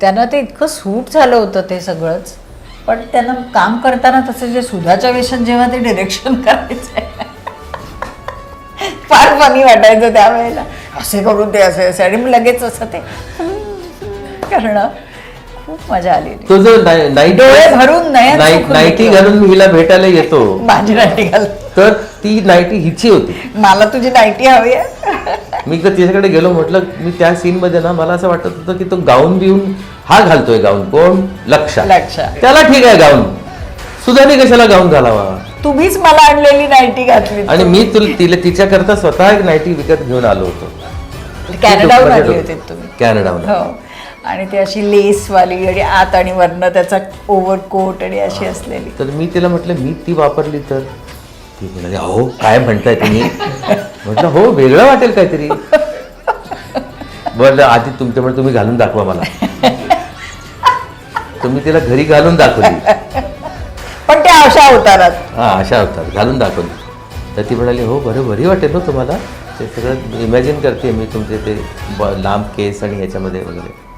त्यांना ते इतकं सूट झालं होतं ते सगळंच. पण त्यांना काम करताना तसं जे सुधाच्या वेशन जेव्हा ते डिरेक्शन करायचे फार फनी वाटायचं त्यावेळेला. असे करून ते असे असे. आणि मग लगेच असं ते करणं खूप मजा आलेली तो जो नाईट डोळे भरून नाईट. घालून हिला भेटायला येतो. माझी नाईटी घाल तर ती नाईटी हिची होती. मला तुझी नाईटी हवी आहे. मी जर तिच्याकडे गेलो म्हटलं मी त्या सीन मध्ये ना मला असं वाटत होतं की तो गाऊन बिऊन हा घालतोय गाऊन. कोण? लक्षा. लक्षा. त्याला ठीक आहे गाऊन. सुधाने कशाला गाऊन घालावा? तुम्हीच मला आणलेली नाईटी घातली. आणि मी तुला तिला तिच्याकरता स्वतः एक नाईटी विकत घेऊन आलो होतो. कॅनडाहून आणली होती तुम्ही. कॅनडाहून हो. आणि ती अशी लेसवाली आणि आत आणि वरनं त्याचा ओव्हरकोट आणि अशी असलेली. तर मी तिला म्हटलं मी ती वापरली तर? ती म्हणाली अहो काय म्हणताय तुम्ही? म्हटलं हो वेगळं वाटेल काहीतरी. बरं आधी तुमच्यामुळे तुम्ही घालून दाखवा मला. तुम्ही तिला घरी घालून दाखवली. पण त्या अशा अवतारात हा अशा होतात घालून दाखवली. तर ती म्हणाली हो बरं बरी वाटेल ना तुम्हाला. ते सगळं इमॅजिन करते मी तुमचे ते ब- लांब केस आणि याच्यामध्ये वगैरे.